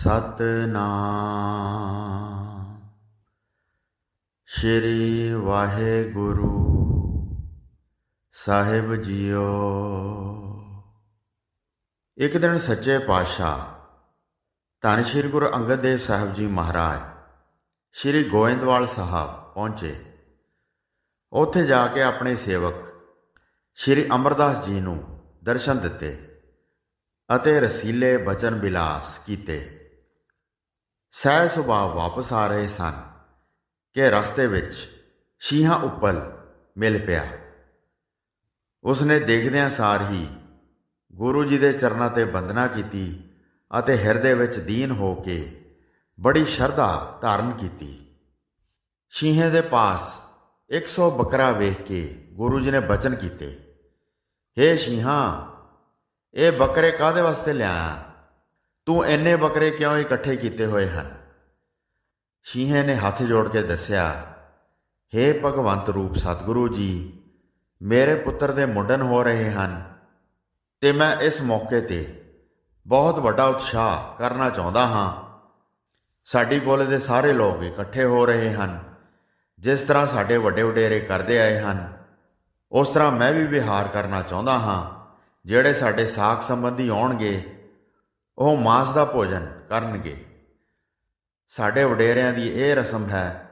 ਸਤਨਾਮ। ਸ਼੍ਰੀ ਵਾਹਿਗੁਰੂ ਸਾਹਿਬ ਜੀਓ। ਇੱਕ ਦਿਨ ਸੱਚੇ ਪਾਤਸ਼ਾਹ ਧੰਨ ਸ਼੍ਰੀ ਗੁਰੂ ਅੰਗਦ ਦੇਵ ਸਾਹਿਬ ਜੀ ਮਹਾਰਾਜ, ਸ਼੍ਰੀ ਗੋਇੰਦਵਾਲ ਸਾਹਿਬ ਪਹੁੰਚੇ। ਉੱਥੇ ਜਾ ਕੇ ਆਪਣੇ ਸੇਵਕ ਸ਼੍ਰੀ ਅਮਰਦਾਸ ਜੀ ਨੂੰ ਦਰਸ਼ਨ ਦਿੱਤੇ ਅਤੇ ਰਸੀਲੇ ਬਚਨ ਬਿਲਾਸ ਕੀਤੇ। ਸਹਿ ਸੁਭਾਅ ਵਾਪਸ ਆ ਰਹੇ ਸਨ ਕਿ ਰਸਤੇ ਵਿੱਚ ਸ਼ੀਹਾਂ ਉੱਪਰ ਮਿਲ ਪਿਆ। ਉਸਨੇ ਦੇਖਦਿਆਂ ਸਾਰ ਹੀ ਗੁਰੂ ਜੀ ਦੇ ਚਰਨਾਂ ਤੇ ਵੰਦਨਾ ਕੀਤੀ ਅਤੇ ਹਿਰਦੇ ਵਿੱਚ ਦੀਨ ਹੋ ਕੇ ਬੜੀ ਸ਼ਰਧਾ ਧਾਰਨ ਕੀਤੀ। ਸ਼ੀਹੇ ਦੇ ਪਾਸ 100 ਬੱਕਰਾ ਵੇਖ ਕੇ ਗੁਰੂ ਜੀ ਨੇ ਬਚਨ ਕੀਤੇ, ਹੇ ਸ਼ੀਹਾਂ, ਇਹ ਬੱਕਰੇ ਕਾਦੇ ਵਾਸਤੇ ਲਿਆਇਆ? ਤੂੰ ਇੰਨੇ ਬੱਕਰੇ ਕਿਉਂ ਇਕੱਠੇ ਕੀਤੇ ਹੋਏ ਹਨ? ਸ਼ੀਹੇ ਨੇ ਹੱਥ ਜੋੜ ਕੇ ਦੱਸਿਆ, ਹੇ ਭਗਵੰਤ ਰੂਪ ਸਤਿਗੁਰੂ ਜੀ, ਮੇਰੇ ਪੁੱਤਰ ਦੇ ਮੁੰਡਨ ਹੋ ਰਹੇ ਹਨ ਤੇ ਮੈਂ ਇਸ ਮੌਕੇ ਤੇ ਬਹੁਤ ਵੱਡਾ ਉਤਸ਼ਾਹ ਕਰਨਾ ਚਾਹੁੰਦਾ ਹਾਂ। ਸਾਡੀ ਕੋਲ ਦੇ ਸਾਰੇ ਲੋਕ ਇਕੱਠੇ ਹੋ ਰਹੇ ਹਨ, ਜਿਸ ਤਰ੍ਹਾਂ ਸਾਡੇ ਵੱਡੇ ਵਡੇਰੇ ਕਰਦੇ ਆਏ ਹਨ, ਉਸ ਤਰ੍ਹਾਂ ਮੈਂ ਵੀ ਵਿਹਾਰ ਕਰਨਾ ਚਾਹੁੰਦਾ ਹਾਂ, ਜਿਹੜੇ ਸਾਡੇ ਸਾਖ ਸੰਬੰਧੀ ਆਉਣਗੇ ਉਹ ਮਾਸ ਦਾ ਭੋਜਨ ਕਰਨਗੇ। ਸਾਡੇ ਵਡੇਰਿਆਂ ਦੀ ਇਹ ਰਸਮ ਹੈ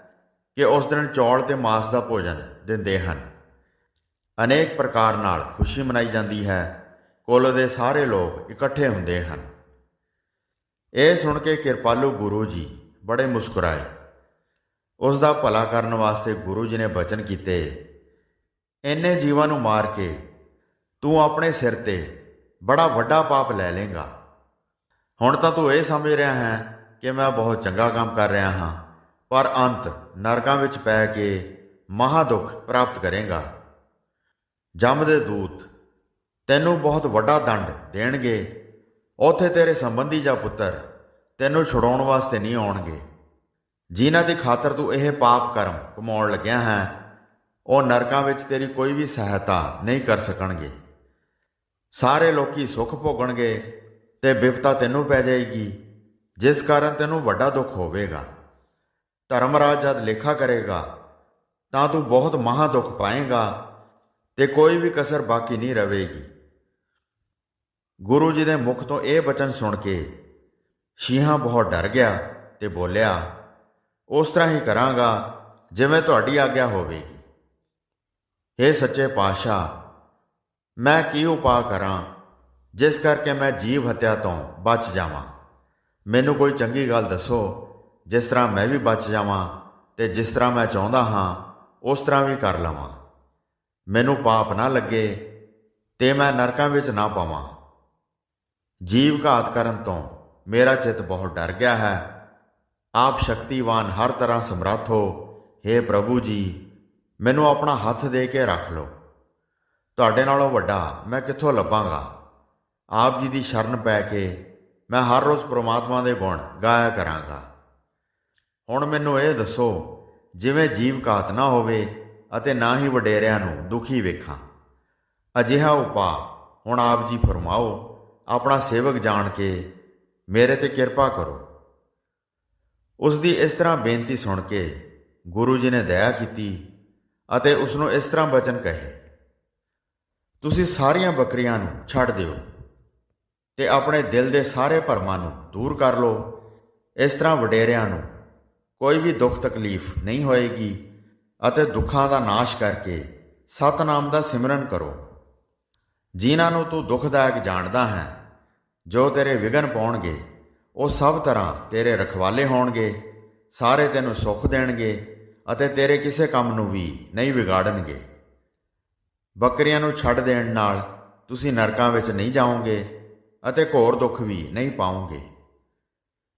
ਕਿ ਉਸ ਦਿਨ ਚੌਲ ਤੇ ਮਾਸ ਦਾ ਭੋਜਨ ਦਿੰਦੇ ਹਨ। ਅਨੇਕ ਪ੍ਰਕਾਰ ਨਾਲ ਖੁਸ਼ੀ ਮਨਾਈ ਜਾਂਦੀ ਹੈ। ਕੁੱਲ ਦੇ ਸਾਰੇ ਲੋਕ ਇਕੱਠੇ ਹੁੰਦੇ ਹਨ। ਇਹ ਸੁਣ ਕੇ ਕਿਰਪਾਲੂ ਗੁਰੂ ਜੀ ਬੜੇ ਮੁਸਕਰਾਏ। ਉਸ ਦਾ ਭਲਾ ਕਰਨ ਵਾਸਤੇ ਗੁਰੂ ਜੀ ਨੇ ਬਚਨ ਕੀਤੇ, ਇੰਨੇ ਜੀਵਾਂ ਨੂੰ ਮਾਰ ਕੇ ਤੂੰ ਆਪਣੇ ਸਿਰ ਤੇ ਬੜਾ ਵੱਡਾ ਪਾਪ ਲੈ ਲੇਗਾ ਹੁਣ ਤਾਂ ਤੂੰ ਇਹ ਸਮਝ ਰਿਹਾ ਹੈ ਕਿ ਮੈਂ ਬਹੁਤ ਚੰਗਾ ਕੰਮ ਕਰ ਰਿਹਾ ਹਾਂ, ਪਰ ਅੰਤ ਨਰਕਾਂ ਵਿੱਚ ਪੈ ਕੇ ਮਹਾ ਦੁੱਖ ਪ੍ਰਾਪਤ ਕਰੇਗਾ। ਜਮ ਦੇ ਦੂਤ, ਤੈਨੂੰ ਬਹੁਤ ਵੱਡਾ ਦੰਡ ਦੇਣਗੇ। ਉਥੇ ਤੇਰੇ ਸੰਬੰਧੀ ਜਾਂ ਪੁੱਤਰ ਤੈਨੂੰ ਛੁਡਾਉਣ ਵਾਸਤੇ ਨਹੀਂ ਆਉਣਗੇ। ਜਿਨ੍ਹਾਂ ਦੀ ਖਾਤਰ ਤੂੰ ਇਹ ਪਾਪ ਕਰਮ ਕਮਾਉਣ ਲੱਗਿਆ ਹੈ, ਉਹ ਨਰਕਾਂ ਵਿੱਚ ਤੇਰੀ ਕੋਈ ਵੀ ਸਹਾਇਤਾ ਨਹੀਂ ਕਰ ਸਕਣਗੇ। ਸਾਰੇ ਲੋਕੀ ਸੁੱਖ ਭੋਗਣਗੇ ਤੇ ਵਿਪਤਾ ਤੈਨੂੰ ਪੈ ਜਾਏਗੀ, ਜਿਸ ਕਾਰਨ ਤੈਨੂੰ ਵੱਡਾ ਦੁੱਖ ਹੋਵੇਗਾ। ਧਰਮਰਾਜ ਜਦ ਲੇਖਾ ਕਰੇਗਾ, ਤਾਂ ਤੂੰ ਬਹੁਤ ਮਹਾ ਦੁੱਖ ਪਾਏਗਾ ਤੇ ਕੋਈ ਵੀ ਕਸਰ ਬਾਕੀ ਨਹੀਂ ਰਹੇਗੀ ਗੁਰੂ ਜੀ ਦੇ ਮੁਖ ਤੋਂ ਇਹ ਬਚਨ ਸੁਣ ਕੇ ਸ਼ੀਹਾਂ ਬਹੁਤ ਡਰ ਗਿਆ ਤੇ ਬੋਲਿਆ, ਉਸ ਤਰ੍ਹਾਂ ਹੀ ਕਰਾਂਗਾ ਜਿਵੇਂ ਤੁਹਾਡੀ ਆਗਿਆ ਹੋਵੇਗੀ। हे ਸੱਚੇ ਪਾਤਸ਼ਾਹ, ਮੈਂ ਕੀ ਉਪਾਅ ਕਰਾਂ ਜਿਸ ਕਰਕੇ ਮੈਂ ਜੀਵ ਹੱਤਿਆ ਤੋਂ ਬਚ ਜਾਵਾਂ। ਮੈਨੂੰ ਕੋਈ ਚੰਗੀ ਗੱਲ ਦੱਸੋ, ਜਿਸ ਤਰ੍ਹਾਂ ਮੈਂ ਵੀ ਬਚ ਜਾਵਾਂ ਤੇ ਜਿਸ ਤਰ੍ਹਾਂ ਮੈਂ ਚਾਹੁੰਦਾ ਹਾਂ, ਉਸ ਤਰ੍ਹਾਂ ਵੀ ਕਰ ਲਵਾਂ। ਮੈਨੂੰ ਪਾਪ ਨਾ ਲੱਗੇ ਤੇ ਮੈਂ ਨਰਕਾਂ ਵਿੱਚ ਨਾ ਪਾਵਾਂ। ਜੀਵ ਘਾਤ ਕਰਨ ਤੋਂ ਮੇਰਾ ਚਿੱਤ ਬਹੁਤ ਡਰ ਗਿਆ ਹੈ। ਆਪ ਸ਼ਕਤੀਵਾਨ ਹਰ ਤਰ੍ਹਾਂ ਸਮਰੱਥ ਹੋ हे ਪ੍ਰਭੂ ਜੀ, ਮੈਨੂੰ ਆਪਣਾ ਹੱਥ ਦੇ ਕੇ ਰੱਖ ਲਓ। ਤੁਹਾਡੇ ਨਾਲੋਂ ਵੱਡਾ ਮੈਂ ਕਿੱਥੋਂ ਲੱਭਾਂਗਾ? ਆਪ ਜੀ ਦੀ ਸ਼ਰਨ ਪੈ ਕੇ ਮੈਂ ਹਰ ਰੋਜ਼ ਪ੍ਰਮਾਤਮਾ ਦੇ ਗੁਣ ਗਾਇਆ ਕਰਾਂਗਾ। ਹੁਣ ਮੈਨੂੰ ਇਹ ਦੱਸੋ, ਜਿਵੇਂ ਜੀਵ ਘਾਤ ਨਾ ਹੋਵੇ ਅਤੇ ਨਾ ਹੀ ਵਡੇਰਿਆਂ ਨੂੰ ਦੁਖੀ ਵੇਖਾਂ। ਅਜਿਹਾ ਉਪਾਅ ਹੁਣ ਆਪ ਜੀ ਫਰਮਾਓ, ਆਪਣਾ ਸੇਵਕ ਜਾਣ ਕੇ ਮੇਰੇ ਤੇ ਕਿਰਪਾ ਕਰੋ। ਉਸ ਦੀ ਇਸ ਤਰ੍ਹਾਂ ਬੇਨਤੀ ਸੁਣ ਕੇ ਗੁਰੂ ਜੀ ਨੇ ਦਇਆ ਕੀਤੀ ਅਤੇ ਉਸ ਨੂੰ ਇਸ ਤਰ੍ਹਾਂ ਬਚਨ ਕਹੇ, ਤੁਸੀਂ ਸਾਰੀਆਂ ਬੱਕਰੀਆਂ ਨੂੰ ਛੱਡ ਦਿਓ। ਤੇ ਆਪਣੇ ਦਿਲ ਦੇ ਸਾਰੇ ਭਰਮਾਂ ਨੂੰ ਦੂਰ ਕਰ ਲਓ। ਇਸ ਤਰ੍ਹਾਂ ਵਡੇਰਿਆਂ ਨੂੰ ਕੋਈ ਵੀ ਦੁੱਖ ਤਕਲੀਫ ਨਹੀਂ ਹੋਏਗੀ ਅਤੇ ਦੁੱਖਾਂ ਦਾ ਨਾਸ਼ ਕਰਕੇ ਸਤਨਾਮ ਦਾ ਸਿਮਰਨ ਕਰੋ। ਜਿਨ੍ਹਾਂ ਨੂੰ ਤੂੰ ਦੁਖਦਾਇਕ ਜਾਣਦਾ ਹੈ, ਜੋ ਤੇਰੇ ਵਿਗਨ ਪਾਉਣਗੇ, ਉਹ ਸਭ ਤਰ੍ਹਾਂ ਤੇਰੇ ਰਖਵਾਲੇ ਹੋਣਗੇ, ਸਾਰੇ ਤੈਨੂੰ ਸੁੱਖ ਦੇਣਗੇ ਅਤੇ ਤੇਰੇ ਕਿਸੇ ਕੰਮ ਨੂੰ ਵੀ ਨਹੀਂ ਵਿਗਾੜਨਗੇ। ਬੱਕਰੀਆਂ ਨੂੰ ਛੱਡ ਦੇਣ ਨਾਲ ਤੁਸੀਂ ਨਰਕਾਂ ਵਿੱਚ ਨਹੀਂ ਜਾਓਗੇ। ਅਤੇ ਘੋਰ ਦੁੱਖ ਵੀ ਨਹੀਂ ਪਾਉਂਗੇ।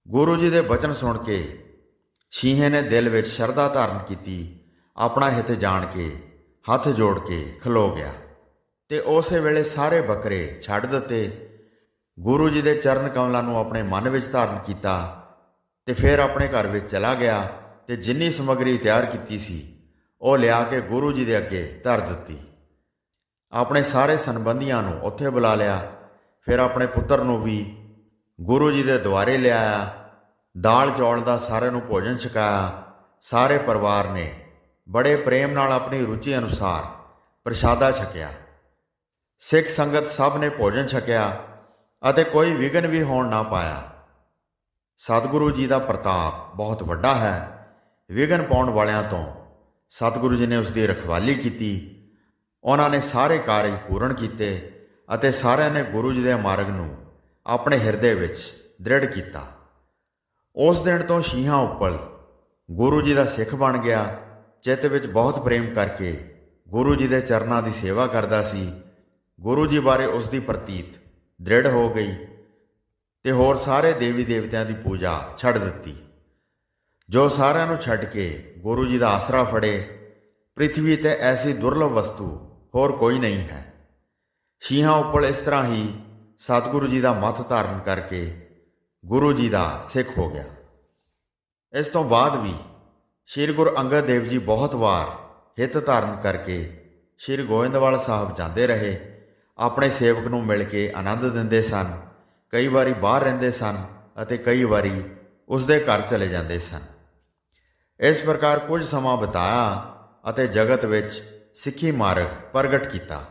ਗੁਰੂ ਜੀ ਦੇ ਬਚਨ ਸੁਣ ਕੇ ਸ਼ੀਹੇ ਨੇ ਦਿਲ ਵਿੱਚ ਸ਼ਰਧਾ ਧਾਰਨ ਕੀਤੀ, ਆਪਣਾ ਹਿੱਤ ਜਾਣ ਕੇ, ਹੱਥ ਜੋੜ ਕੇ ਖਲੋ ਗਿਆ। ਤੇ ਉਸੇ ਵੇਲੇ ਸਾਰੇ ਬੱਕਰੇ ਛੱਡ ਦਿੱਤੇ। ਗੁਰੂ ਜੀ ਦੇ ਚਰਨ ਕਮਲਾਂ ਨੂੰ ਆਪਣੇ ਮਨ ਵਿੱਚ ਧਾਰਨ ਕੀਤਾ ਤੇ ਫਿਰ ਆਪਣੇ ਘਰ ਵਿੱਚ ਚਲਾ ਗਿਆ ਤੇ ਜਿੰਨੀ ਸਮਗਰੀ ਤਿਆਰ ਕੀਤੀ ਸੀ, ਉਹ ਲਿਆ ਕੇ ਗੁਰੂ ਜੀ ਦੇ ਅੱਗੇ ਧਰ ਦਿੱਤੀ। ਆਪਣੇ ਸਾਰੇ ਸੰਬੰਧੀਆਂ ਨੂੰ ਉੱਥੇ ਬੁਲਾ ਲਿਆ ਫਿਰ ਆਪਣੇ ਪੁੱਤਰ ਨੂੰ ਵੀ ਗੁਰੂ ਜੀ ਦੇ ਦੁਆਰੇ ਲਿਆਇਆ, ਦਾਲ ਚੌਲ ਦਾ ਸਾਰਿਆਂ ਨੂੰ ਭੋਜਨ ਛਕਾਇਆ। ਸਾਰੇ ਪਰਿਵਾਰ ਨੇ ਬੜੇ ਪ੍ਰੇਮ ਨਾਲ ਆਪਣੀ ਰੁਚੀ ਅਨੁਸਾਰ ਪ੍ਰਸ਼ਾਦਾ ਛਕਿਆ। ਸਿੱਖ ਸੰਗਤ ਸਭ ਨੇ ਭੋਜਨ ਛਕਿਆ ਅਤੇ ਕੋਈ ਵਿਘਨ ਵੀ ਹੋਣ ਨਾ ਪਾਇਆ। ਸਤਿਗੁਰੂ ਜੀ ਦਾ ਪ੍ਰਤਾਪ ਬਹੁਤ ਵੱਡਾ ਹੈ। ਵਿਘਨ ਪਾਉਣ ਵਾਲਿਆਂ ਤੋਂ ਸਤਿਗੁਰੂ ਜੀ ਨੇ ਉਸ ਦੀ ਰਖਵਾਲੀ ਕੀਤੀ। ਉਹਨਾਂ ਨੇ ਸਾਰੇ ਕਾਰਜ ਪੂਰਨ ਕੀਤੇ। ਅਤੇ ਸਾਰਿਆਂ ਨੇ ਗੁਰੂ ਜੀ ਦੇ ਮਾਰਗ ਨੂੰ ਆਪਣੇ ਹਿਰਦੇ ਵਿੱਚ ਦ੍ਰਿੜ ਕੀਤਾ। ਉਸ ਦਿਨ ਤੋਂ ਸ਼ੀਹਾਂ ਉੱਪਰ ਗੁਰੂ ਜੀ ਦਾ ਸਿੱਖ ਬਣ ਗਿਆ। ਚਿੱਤ ਵਿੱਚ ਬਹੁਤ ਪ੍ਰੇਮ ਕਰਕੇ ਗੁਰੂ ਜੀ ਦੇ ਚਰਨਾਂ ਦੀ ਸੇਵਾ ਕਰਦਾ ਸੀ। ਗੁਰੂ ਜੀ ਬਾਰੇ ਉਸ ਦੀ ਪ੍ਰਤੀਤ ਦ੍ਰਿੜ ਹੋ ਗਈ ਤੇ ਹੋਰ ਸਾਰੇ ਦੇਵੀ ਦੇਵਤਿਆਂ ਦੀ ਪੂਜਾ ਛੱਡ ਦਿੱਤੀ। ਜੋ ਸਾਰਿਆਂ ਨੂੰ ਛੱਡ ਕੇ ਗੁਰੂ ਜੀ ਦਾ ਆਸਰਾ ਫੜੇ ਪ੍ਰithvi ਤੇ ਐਸੀ ਦੁਰਲਭ ਵਸਤੂ ਹੋਰ ਕੋਈ ਨਹੀਂ ਹੈ। ਸ਼ੀਹਾਂ ਉੱਪਰ ਇਸ ਤਰ੍ਹਾਂ ਹੀ ਸਤਿਗੁਰੂ ਜੀ ਦਾ ਮੱਥ ਧਾਰਨ ਕਰਕੇ ਗੁਰੂ ਜੀ ਦਾ ਸਿੱਖ ਹੋ ਗਿਆ। ਇਸ ਤੋਂ ਬਾਅਦ ਵੀ ਸ੍ਰੀ ਗੁਰੂ ਅੰਗਦ ਦੇਵ ਜੀ ਬਹੁਤ ਵਾਰ ਹਿੱਤ ਧਾਰਨ ਕਰਕੇ ਸ੍ਰੀ ਗੋਇੰਦਵਾਲ ਸਾਹਿਬ ਜਾਂਦੇ ਰਹੇ, ਆਪਣੇ ਸੇਵਕ ਨੂੰ ਮਿਲ ਕੇ ਆਨੰਦ ਦਿੰਦੇ ਸਨ, ਕਈ ਵਾਰੀ ਬਾਹਰ ਰਹਿੰਦੇ ਸਨ ਅਤੇ ਕਈ ਵਾਰੀ ਉਸ ਦੇ ਘਰ ਚਲੇ ਜਾਂਦੇ ਸਨ। ਇਸ ਪ੍ਰਕਾਰ ਕੁਝ ਸਮਾਂ ਬਿਤਾਇਆ ਅਤੇ ਜਗਤ ਵਿੱਚ ਸਿੱਖੀ ਮਾਰਗ ਪ੍ਰਗਟ ਕੀਤਾ।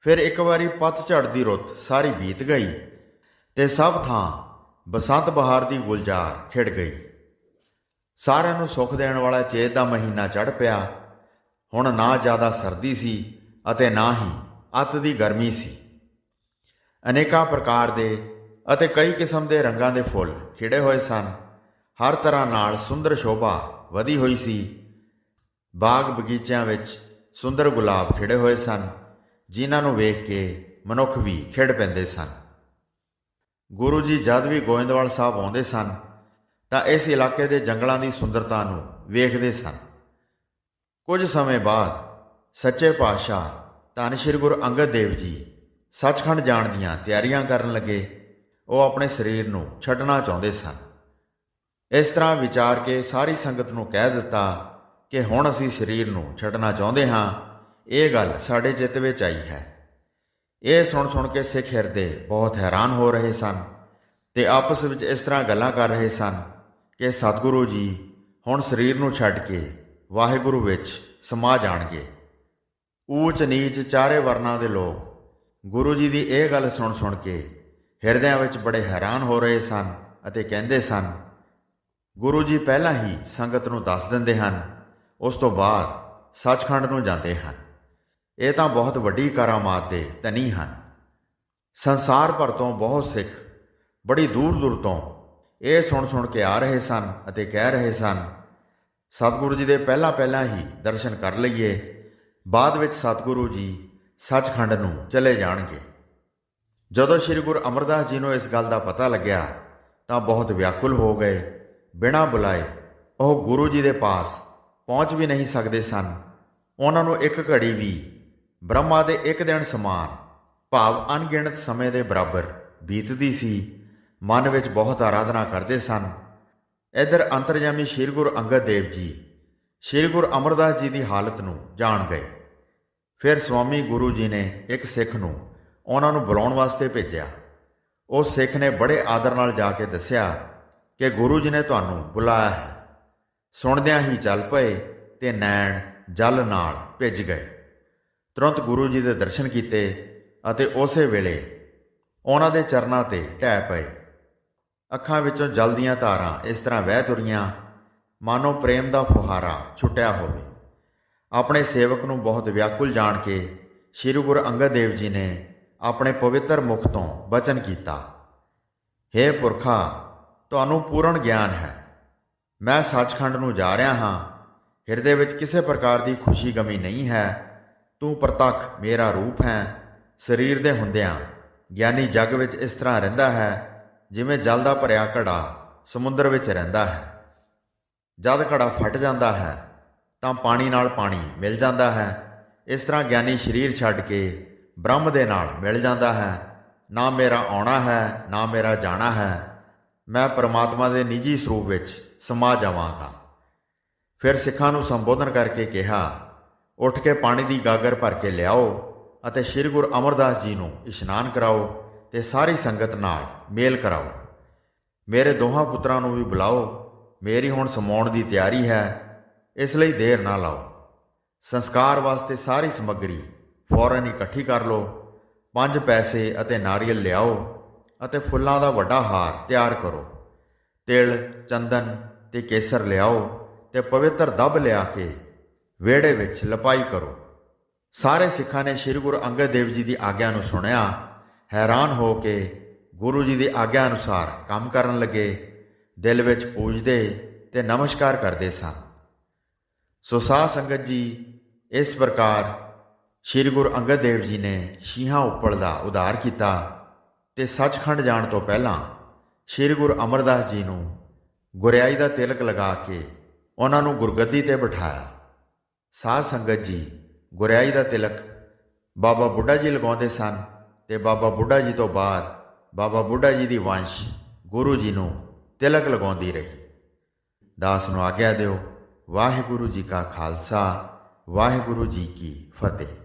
ਫਿਰ ਇੱਕ ਵਾਰੀ ਪਤਝੜ ਦੀ ਰੁੱਤ ਸਾਰੀ ਬੀਤ ਗਈ ਤੇ ਸਭ ਥਾਂ ਬਸੰਤ ਬਹਾਰ ਦੀ ਗੁਲਜ਼ਾਰ ਖਿੜ ਗਈ। ਸਾਰਿਆਂ ਨੂੰ ਸੁੱਖ ਦੇਣ ਵਾਲਾ ਚੇਤ ਦਾ ਮਹੀਨਾ ਚੜ ਪਿਆ। ਹੁਣ ਨਾ ਜ਼ਿਆਦਾ ਸਰਦੀ ਸੀ ਅਤੇ ਨਾ ਹੀ ਅੱਤ ਦੀ ਗਰਮੀ ਸੀ। ਅਨੇਕਾਂ ਪ੍ਰਕਾਰ ਦੇ ਅਤੇ ਕਈ ਕਿਸਮ ਦੇ ਰੰਗਾਂ ਦੇ ਫੁੱਲ ਖਿੜੇ ਹੋਏ ਸਨ। ਹਰ ਤਰ੍ਹਾਂ ਨਾਲ ਸੁੰਦਰ ਸ਼ੋਭਾ ਵਧੀ ਹੋਈ ਸੀ। ਬਾਗ ਬਗੀਚਿਆਂ ਵਿੱਚ ਸੁੰਦਰ ਗੁਲਾਬ ਖਿੜੇ ਹੋਏ ਸਨ। ਜਿਨ੍ਹਾਂ ਨੂੰ ਵੇਖ ਕੇ ਮਨੁੱਖ ਵੀ ਖਿੜ ਪੈਂਦੇ ਸਨ। ਗੁਰੂ ਜੀ ਜਦ ਵੀ ਗੋਇੰਦਵਾਲ ਸਾਹਿਬ ਆਉਂਦੇ ਸਨ, ਤਾਂ ਇਸ ਇਲਾਕੇ ਦੇ ਜੰਗਲਾਂ ਦੀ ਸੁੰਦਰਤਾ ਨੂੰ ਵੇਖਦੇ ਸਨ। ਕੁਝ ਸਮੇਂ ਬਾਅਦ ਸੱਚੇ ਪਾਤਸ਼ਾਹ ਧੰਨ ਸ਼੍ਰੀ ਗੁਰੂ ਅੰਗਦ ਦੇਵ ਜੀ ਸੱਚਖੰਡ ਜਾਣ ਦੀਆਂ ਤਿਆਰੀਆਂ ਕਰਨ ਲੱਗੇ, ਉਹ ਆਪਣੇ ਸਰੀਰ ਨੂੰ ਛੱਡਣਾ ਚਾਹੁੰਦੇ ਸਨ। ਇਸ ਤਰ੍ਹਾਂ ਵਿਚਾਰ ਕੇ ਸਾਰੀ ਸੰਗਤ ਨੂੰ ਕਹਿ ਦਿੱਤਾ ਕਿ ਹੁਣ ਅਸੀਂ ਸਰੀਰ ਨੂੰ ਛੱਡਣਾ ਚਾਹੁੰਦੇ ਹਾਂ ਇਹ ਗੱਲ ਸਾਡੇ ਚਿੱਤ ਵਿੱਚ ਆਈ ਹੈ। ਇਹ ਸੁਣ ਸੁਣ ਕੇ ਸਿੱਖ ਹਿਰਦੇ ਬਹੁਤ ਹੈਰਾਨ ਹੋ ਰਹੇ ਸਨ ਤੇ ਆਪਸ ਵਿੱਚ ਇਸ ਤਰ੍ਹਾਂ ਗੱਲਾਂ ਕਰ ਰਹੇ ਸਨ ਕਿ ਸਤਿਗੁਰੂ ਜੀ ਹੁਣ ਸਰੀਰ ਨੂੰ ਛੱਡ ਕੇ ਵਾਹਿਗੁਰੂ ਵਿੱਚ ਸਮਾ ਜਾਣਗੇ। ਊਚ ਨੀਚ ਚਾਰੇ ਵਰਨਾਂ ਦੇ ਲੋਕ ਗੁਰੂ ਜੀ ਦੀ ਇਹ ਗੱਲ ਸੁਣ ਸੁਣ ਕੇ ਹਿਰਦਿਆਂ ਵਿੱਚ ਬੜੇ ਹੈਰਾਨ ਹੋ ਰਹੇ ਸਨ ਅਤੇ ਕਹਿੰਦੇ ਸਨ, ਗੁਰੂ ਜੀ ਪਹਿਲਾਂ ਹੀ ਸੰਗਤ ਨੂੰ ਦੱਸ ਦਿੰਦੇ ਹਨ, ਉਸ ਤੋਂ ਬਾਅਦ ਸੱਚਖੰਡ ਨੂੰ ਜਾਂਦੇ ਹਨ। ਇਹ ਤਾਂ ਬਹੁਤ ਵੱਡੀ ਕਰਾਮਾਤ ਦੇ ਧਨੀ ਹਨ। ਸੰਸਾਰ ਭਰ ਤੋਂ ਬਹੁਤ ਸਿੱਖ, ਬੜੀ ਦੂਰ ਦੂਰ ਤੋਂ ਇਹ ਸੁਣ ਸੁਣ ਕੇ ਆ ਰਹੇ ਸਨ ਅਤੇ ਕਹਿ ਰਹੇ ਸਨ, ਸਤਿਗੁਰੂ ਜੀ ਦੇ ਪਹਿਲਾਂ ਪਹਿਲਾਂ ਹੀ ਦਰਸ਼ਨ ਕਰ ਲਈਏ, ਬਾਅਦ ਵਿੱਚ ਸਤਿਗੁਰੂ ਜੀ ਸੱਚਖੰਡ ਨੂੰ ਚਲੇ ਜਾਣਗੇ। ਜਦੋਂ ਸ੍ਰੀ ਗੁਰੂ ਅਮਰਦਾਸ ਜੀ ਨੂੰ ਇਸ ਗੱਲ ਦਾ ਪਤਾ ਲੱਗਿਆ, ਤਾਂ ਬਹੁਤ ਵਿਆਕੁਲ ਹੋ ਗਏ, ਬਿਨਾਂ ਬੁਲਾਏ। ਉਹ ਗੁਰੂ ਜੀ ਦੇ ਪਾਸ ਪਹੁੰਚ ਵੀ ਨਹੀਂ ਸਕਦੇ ਸਨ। ਉਹਨਾਂ ਨੂੰ ਇੱਕ ਘੜੀ ਵੀ ਬ੍ਰਹਮਾ ਦੇ ਇੱਕ ਦਿਨ ਸਮਾਨ, ਭਾਵ ਅਣਗਿਣਤ ਸਮੇਂ ਦੇ ਬਰਾਬਰ ਬੀਤਦੀ ਸੀ, ਮਨ ਵਿੱਚ ਬਹੁਤ ਆਰਾਧਨਾ ਕਰਦੇ ਸਨ। ਇਧਰ ਅੰਤਰਜਾਮੀ ਸ੍ਰੀ ਗੁਰੂ ਅੰਗਦ ਦੇਵ ਜੀ, ਸ੍ਰੀ ਗੁਰੂ ਅਮਰਦਾਸ ਜੀ ਦੀ ਹਾਲਤ ਨੂੰ ਜਾਣ ਗਏ। ਫਿਰ ਸਵਾਮੀ ਗੁਰੂ ਜੀ ਨੇ ਇੱਕ ਸਿੱਖ ਨੂੰ ਉਹਨਾਂ ਨੂੰ ਬੁਲਾਉਣ ਵਾਸਤੇ ਭੇਜਿਆ। ਉਹ ਸਿੱਖ ਨੇ ਬੜੇ ਆਦਰ ਨਾਲ ਜਾ ਕੇ ਦੱਸਿਆ ਕਿ ਗੁਰੂ ਜੀ ਨੇ ਤੁਹਾਨੂੰ ਬੁਲਾਇਆ ਹੈ। ਸੁਣਦਿਆਂ ਹੀ ਚੱਲ ਪਏ ਤੇ ਨੈਣ ਜਲ ਨਾਲ ਭਿੱਜ ਗਏ। ਤੁਰੰਤ ਗੁਰੂ ਜੀ ਦੇ ਦਰਸ਼ਨ ਕੀਤੇ ਅਤੇ ਉਸੇ ਵੇਲੇ ਉਹਨਾਂ ਦੇ ਚਰਨਾਂ ਤੇ ਢਹਿ ਪਏ। ਅੱਖਾਂ ਵਿੱਚੋਂ ਜਲ ਦੀਆਂ ਧਾਰਾਂ ਇਸ ਤਰ੍ਹਾਂ ਵਹਿ ਤੁਰੀਆਂ, ਮਾਨੋ ਪ੍ਰੇਮ ਦਾ ਫੁਹਾਰਾ ਛੁੱਟਿਆ ਹੋਵੇ। ਆਪਣੇ ਸੇਵਕ ਨੂੰ ਬਹੁਤ ਵਿਆਕੁਲ ਜਾਣ ਕੇ ਸ੍ਰੀ ਗੁਰੂ ਅੰਗਦ ਦੇਵ ਜੀ ਨੇ ਆਪਣੇ ਪਵਿੱਤਰ ਮੁਖ ਤੋਂ ਬਚਨ ਕੀਤਾ हे ਪੁਰਖਾ, ਤੁਹਾਨੂੰ ਪੂਰਨ ਗਿਆਨ ਹੈ। ਮੈਂ ਸੱਚਖੰਡ ਨੂੰ ਜਾ ਰਿਹਾ ਹਾਂ। ਹਿਰਦੇ ਵਿੱਚ ਕਿਸੇ ਪ੍ਰਕਾਰ ਦੀ ਖੁਸ਼ੀ ਗਮੀ ਨਹੀਂ ਹੈ। ਤੂੰ ਪ੍ਰਤੱਖ ਮੇਰਾ ਰੂਪ ਹੈ, ਸਰੀਰ ਦੇ ਹੁੰਦਿਆਂ, ਗਿਆਨੀ ਜਗ ਵਿੱਚ ਇਸ ਤਰ੍ਹਾਂ ਰਹਿੰਦਾ ਹੈ, ਜਿਵੇਂ ਜਲ ਦਾ ਭਰਿਆ ਘੜਾ ਸਮੁੰਦਰ ਵਿੱਚ ਰਹਿੰਦਾ ਹੈ। ਜਦ ਘੜਾ ਫਟ ਜਾਂਦਾ ਹੈ, ਤਾਂ ਪਾਣੀ ਨਾਲ ਪਾਣੀ ਮਿਲ ਜਾਂਦਾ ਹੈ। ਇਸ ਤਰ੍ਹਾਂ ਗਿਆਨੀ ਸਰੀਰ ਛੱਡ ਕੇ ਬ੍ਰਹਮ ਦੇ ਨਾਲ ਮਿਲ ਜਾਂਦਾ ਹੈ। ਨਾ ਮੇਰਾ ਆਉਣਾ ਹੈ, ਨਾ ਮੇਰਾ ਜਾਣਾ ਹੈ। ਮੈਂ ਪਰਮਾਤਮਾ ਦੇ ਨਿੱਜੀ ਸਰੂਪ ਵਿੱਚ ਸਮਾ ਜਾਵਾਂਗਾ। ਫਿਰ ਸਿੱਖਾਂ ਨੂੰ ਸੰਬੋਧਨ ਕਰਕੇ ਕਿਹਾ ਉੱਠ ਕੇ ਪਾਣੀ ਦੀ ਗਾਗਰ ਭਰ ਕੇ ਲਿਆਓ ਅਤੇ ਸ੍ਰੀ ਗੁਰੂ ਅਮਰਦਾਸ ਜੀ ਨੂੰ ਇਸ਼ਨਾਨ ਕਰਾਓ ਤੇ ਸਾਰੀ ਸੰਗਤ ਨਾਲ ਮੇਲ ਕਰਾਓ। ਮੇਰੇ ਦੋਹਾਂ ਪੁੱਤਰਾਂ ਨੂੰ ਵੀ ਬੁਲਾਓ। ਮੇਰੀ ਹੁਣ ਸਮਾਉਣ ਦੀ ਤਿਆਰੀ ਹੈ। ਇਸ ਲਈ ਦੇਰ ਨਾ ਲਾਓ। ਸੰਸਕਾਰ ਵਾਸਤੇ ਸਾਰੀ ਸਮੱਗਰੀ ਫੌਰਨ ਇਕੱਠੀ ਕਰ ਲਓ। ਪੰਜ ਪੈਸੇ ਅਤੇ ਨਾਰੀਅਲ ਲਿਆਓ ਅਤੇ ਫੁੱਲਾਂ ਦਾ ਵੱਡਾ ਹਾਰ ਤਿਆਰ ਕਰੋ। ਤਿਲ, ਚੰਦਨ ਤੇ ਕੇਸਰ ਲਿਆਓ ਤੇ ਪਵਿੱਤਰ ਦਬ ਲਿਆ ਕੇ ਵਿਹੜੇ ਵਿੱਚ ਲਪਾਈ ਕਰੋ। ਸਾਰੇ ਸਿੱਖਾਂ ਨੇ ਸ੍ਰੀ ਗੁਰੂ ਅੰਗਦ ਦੇਵ ਜੀ ਦੀ ਆਗਿਆ ਨੂੰ ਸੁਣਿਆ। ਹੈਰਾਨ ਹੋ ਕੇ ਗੁਰੂ ਜੀ ਦੀ ਆਗਿਆ ਅਨੁਸਾਰ ਕੰਮ ਕਰਨ ਲੱਗੇ। ਦਿਲ ਵਿੱਚ ਪੂਜਦੇ ਤੇ ਨਮਸਕਾਰ ਕਰਦੇ ਸਨ। ਸੋ ਸਾਧ ਸੰਗਤ ਜੀ, ਇਸ ਪ੍ਰਕਾਰ ਸ੍ਰੀ ਗੁਰੂ ਅੰਗਦ ਦੇਵ ਜੀ ਨੇ ਸ਼ੀਹਾਂ ਉੱਪਲ ਦਾ ਉਧਾਰ ਕੀਤਾ ਤੇ ਸੱਚਖੰਡ ਜਾਣ ਤੋਂ ਪਹਿਲਾਂ ਸ੍ਰੀ ਗੁਰੂ ਅਮਰਦਾਸ ਜੀ ਨੂੰ ਗੁਰਿਆਈ ਦਾ ਤਿਲਕ ਲਗਾ ਕੇ ਉਹਨਾਂ ਨੂੰ ਗੁਰਗੱਦੀ ਤੇ ਬਿਠਾਇਆ। ਸਾਧ ਸੰਗਤ ਜੀ, ਗੁਰਿਆਈ ਦਾ ਤਿਲਕ। ਬਾਬਾ ਬੁੱਢਾ ਜੀ ਲਗਾਉਂਦੇ ਸਨ ਤੇ ਬਾਬਾ ਬੁੱਢਾ ਜੀ ਤੋਂ ਬਾਅਦ ਬਾਬਾ ਬੁੱਢਾ ਜੀ ਦੀ ਵੰਸ਼ ਗੁਰੂ ਜੀ ਨੂੰ ਤਿਲਕ ਲਗਾਉਂਦੀ ਰਹੀ। ਦਾਸ ਨੂੰ ਆਗਿਆ ਦਿਓ, ਵਾਹਿਗੁਰੂ ਜੀ ਕਾ ਖਾਲਸਾ, ਵਾਹਿਗੁਰੂ ਜੀ ਕੀ ਫਤਿਹ।